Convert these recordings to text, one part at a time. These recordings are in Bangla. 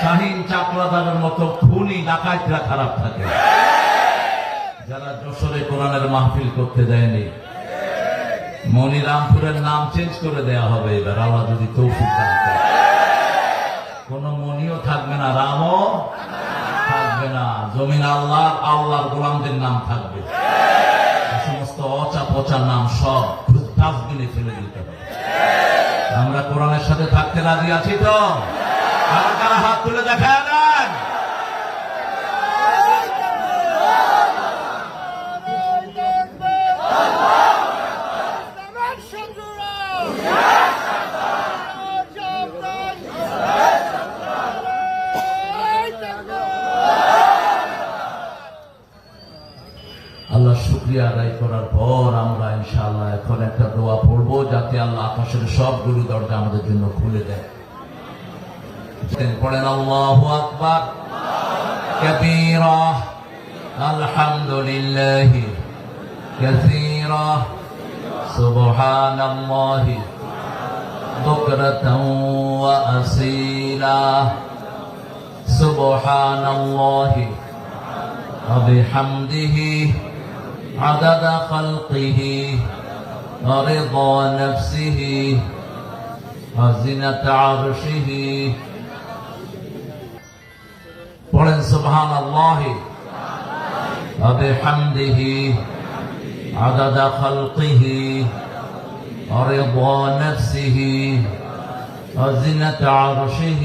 শাহিন চাকলাদারের মতো খুনি ডাকাতরা খারাপ থাকে। যারা যশোরে কোরআনের মাহফিল করতে দেয়নি। মনিরামপুরের নাম চেঞ্জ করে দেয়া হবে এবার, আল্লাহ যদি তৌফিক দান করে। কোনো মনিও থাকবে না, রামও থাকবে না। জমিন আল্লাহ আল্লাহর গোলামদের নাম থাকবে। সমস্ত অচা পচা নাম সব ফেলে দিতে হবে। আমরা কোরআনের সাথে থাকতে রাজি আছি তো? আল্লাহ শুক্রিয়া আদায় করার পর আমরা ইনশাআল্লাহ এখন একটা দোয়া পড়ব যাতে আল্লাহ আকাশের সবগুলো দরজা আমাদের জন্য খুলে দেয়। পড়েন আল্লাহু আকবার كثيرا الحمد لله كثيرا سبحان الله بكرة وأصيلا سبحان الله وبحمده عدد خلقه ورضا نفسه وزنة عرشه পড়েন সুবহান আল্লাহ وبحمده عدد خلقه ورضا نفسه وزنة عرشه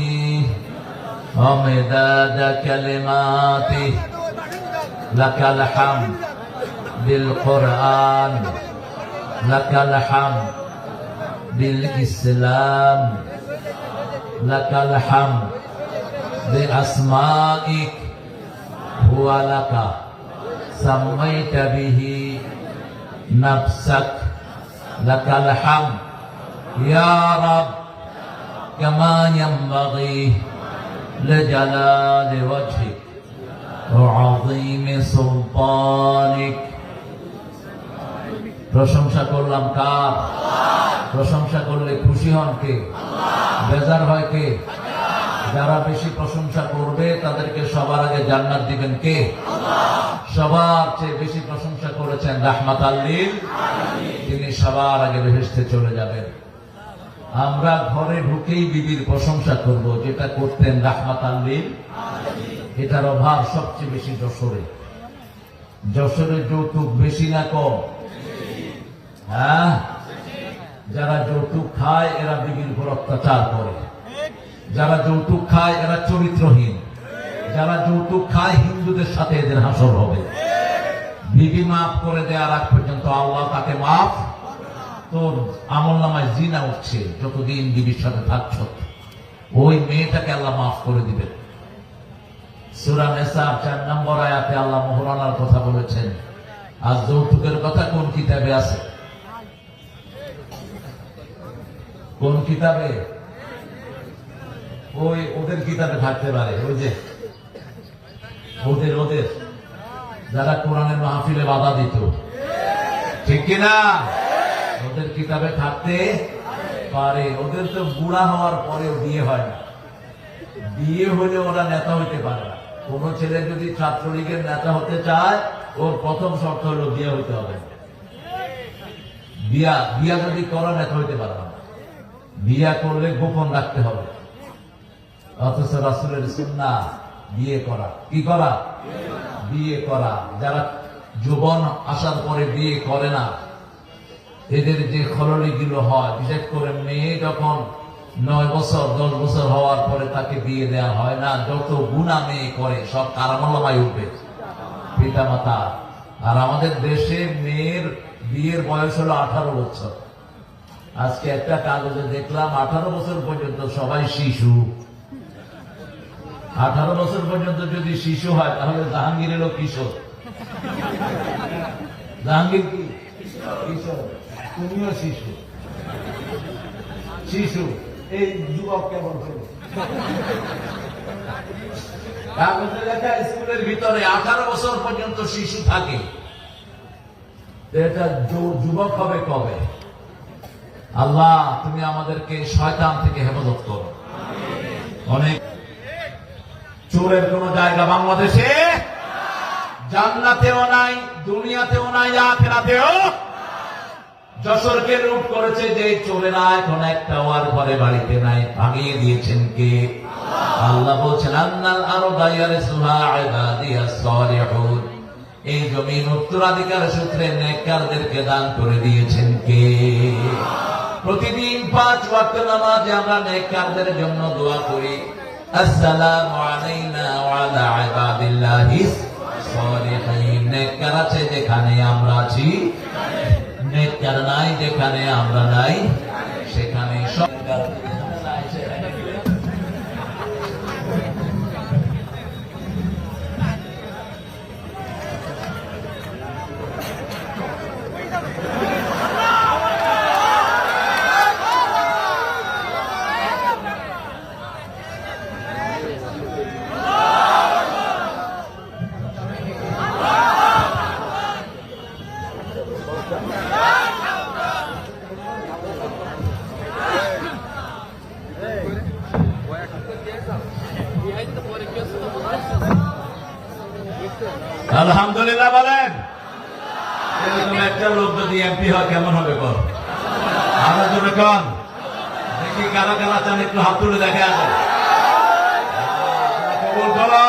ومداد كلماته لك الحمد بالقرآن لك الحمد بالإسلام لك الحمد بأسمائك هو لك سميت به نفسك لك الحمد يا رب كما ينبغي لجلال وجهك وعظيم سلطانك প্রশংসা করলাম কার প্রশংসা করলে খুশি হন কে বেজার হয় কে যারা বেশি প্রশংসা করবে তাদেরকে সবার আগে জান্নাত দিবেন কে? সবার চেয়ে বেশি প্রশংসা করেছেন রাহমাত আল্লিল তিনি সবার আগে বেহেস্তে চলে যাবেন। আমরা ঘরে ঢুকেই বিবির প্রশংসা করব যেটা করতেন রাহমাত আল্লিল এটার অভাব সবচেয়ে বেশি যশোরে। যশোরে যৌতুক বেশি না কম? হ্যাঁ? যারা যৌতুক খায় এরা বিবির উপর অত্যাচার করে। যারা যৌতুক খায়, এরা চরিত্রহীন। যারা যৌতুক খায়, হিন্দুদের সাথে এদের হাসর হবে। বিবি মাফ করে দেওয়ার আগ পর্যন্ত আল্লাহ তাকে মাফ। তোর আমল নামায় জিনা উঠছে, যতদিন বিবির সাথে থাকছ। ওই মেয়েটাকে আল্লাহ মাফ করে দিবেন। সুরা নেসার চার নম্বর আয়াতে আল্লাহ মোহরানার কথা বলেছেন আর যৌতুকের কথা কোন কিতাবে আছে? কোন কিতাবে? ওই ওদের কিতাবে থাকতে পারে? ওই যে ওদের ওদের। যারা কোরআনের মাহফিলে বাধা দিত। ঠিক কিনা ওদের কিতাবে থাকতে পারে। ওদের তো বুড়া হওয়ার পরেও বিয়ে হয় না। বিয়ে হলে ওরা নেতা হইতে পারে না। কোন ছেলে যদি ছাত্রলীগের নেতা হতে চায়, ওর প্রথম শর্ত হলো বিয়ে হইতে হবে। বিয়া বিয়া যদি করা, নেতা হইতে পারে না। বিয়া করলে গোপন রাখতে হবে। অথচ রাসুলের সুন্না বিয়ে করা। কি করা? বিয়ে করা। যারা যৌবন আসার পরে বিয়ে করে না, এদের যে খরলিগুলো হয়, বিশেষ করে মেয়ে যখন নয় বছর, দশ বছর হওয়ার পরে তাকে বিয়ে দেওয়া হয় না, যত গুণা মেয়ে করে, সব কারামলামায় উঠবে। পিতা মাতা আর আমাদের দেশে মেয়ের বিয়ের বয়স হলো আঠারো বছর। আজকে একটা কাগজে দেখলাম, আঠারো বছর পর্যন্ত সবাই শিশু। আঠারো বছর পর্যন্ত যদি শিশু হয়, তাহলে জাহাঙ্গীর এলো কিশোর। জাহাঙ্গীর কি? কিশোর। তুমিও শিশু। শিশু। এই যুবক কেমন কাগজে লেখা স্কুলের ভিতরে আঠারো বছর পর্যন্ত শিশু থাকে। এটা যুবক হবে কবে? আল্লাহ, তুমি আমাদেরকে শয়তান থেকে হেফাজত করো। অনেক চোরের কোন জায়গা বাংলাদেশে? জান্নাতেও নাই, দুনিয়াতেও নাই, আখেরাতেও। যশোরকে লুট করেছে যে চোরেরা এখন একটা ওয়ার ঘরে বাড়িতে নাই, ভাঙিয়ে দিয়েছেন কে? আল্লাহ বলছেন, আন্নাল আরও দায়ারে সুহা সালিহুন। এই জমিন উত্তরাধিকার সূত্রে নেককারদেরকে দান করে দিয়েছেন কে? প্রতিদিন পাঁচ ওয়াক্ত নামাজে আমরা নেককারদের জন্য দোয়া করি। আসসালামু علينا وعلى عباد الله الصالحين নেককার আছে যেখানে আমরা আছি। নেককার নাই যেখানে আমরা নাই। সেখানে সব আলহামদুলিল্লাহ বলেন। একটা লোক যদি এমপি হয়, কেমন হবে কর আমরা জন্য কন। দেখি কারা কারা চান একটু হাত তুলে দেখে আসে কবুল করো।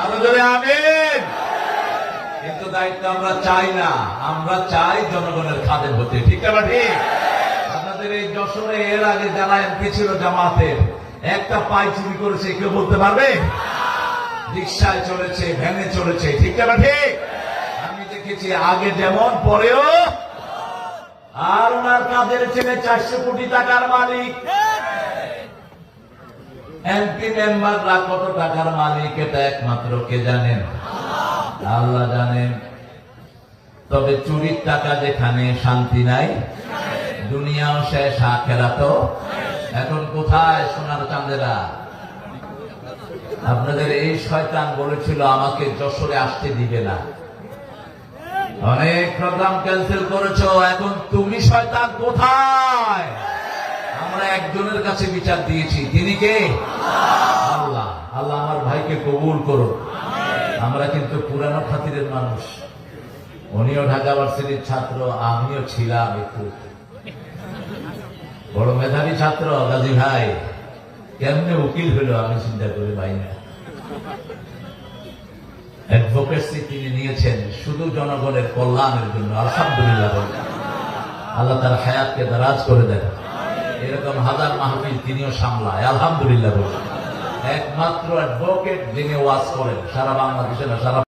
আরও আমিন। কিন্তু দায়িত্ব আমরা চাই না। আমরা চাই জনগণের খাদের হতে ঠিক না ঠিক? আপনাদের এই যশোরে এর আগে যারা এমপি ছিল জামাতের একটা পাই চুরি করেছে, কেউ বলতে পারবে? রিক্সায় চলেছে, ভ্যানে চলেছে, ঠিক না ঠিক? আমি দেখেছি আগে যেমন, পরেও আর ওনার কাঁধের ছেলে চারশো কোটি টাকার মালিক। এমপি মেম্বাররা কত টাকার মালিক, এটা একমাত্র কে জানেন আল্লাহ জানেন তবে চুরির টাকা যেখানে শান্তি নাই, দুনিয়াও শেষ আখেরা তো এখন কোথায় সোনার চাঁদেরা? আপনাদের এই শয়তান বলেছিল, আমাকে যশোরে আসতে দিবে না। অনেক প্রোগ্রাম ক্যান্সেল করেছ, এখন তুমি শয়তান কোথায়? আমরা একজনের কাছে বিচার দিয়েছি, তিনি কে? আল্লাহ। আল্লাহ আমার ভাইকে কবুল করো আমরা কিন্তু পুরানো খাতিরের মানুষ। উনিও ঢাকা ভার্সিটির ছাত্র, আমিও ছিলাম একটু। বড় মেধাবী ছাত্র, গাজী ভাই। কেমনে উকিল হইল আমি চিন্তা করি ভাই না। অ্যাডভোকেসি তিনি নিয়েছেন শুধু জনগণের কল্যাণের জন্য, আলহামদুলিল্লাহ। আল্লাহ তার হায়াতকে দারাজ করে দেন। এরকম হাজার মাহফিল তিনিও সামলায়, আলহামদুলিল্লাহ একমাত্র অ্যাডভোকেট যিনি ওয়াজ করেন, সারা বাংলাদেশে না, সারা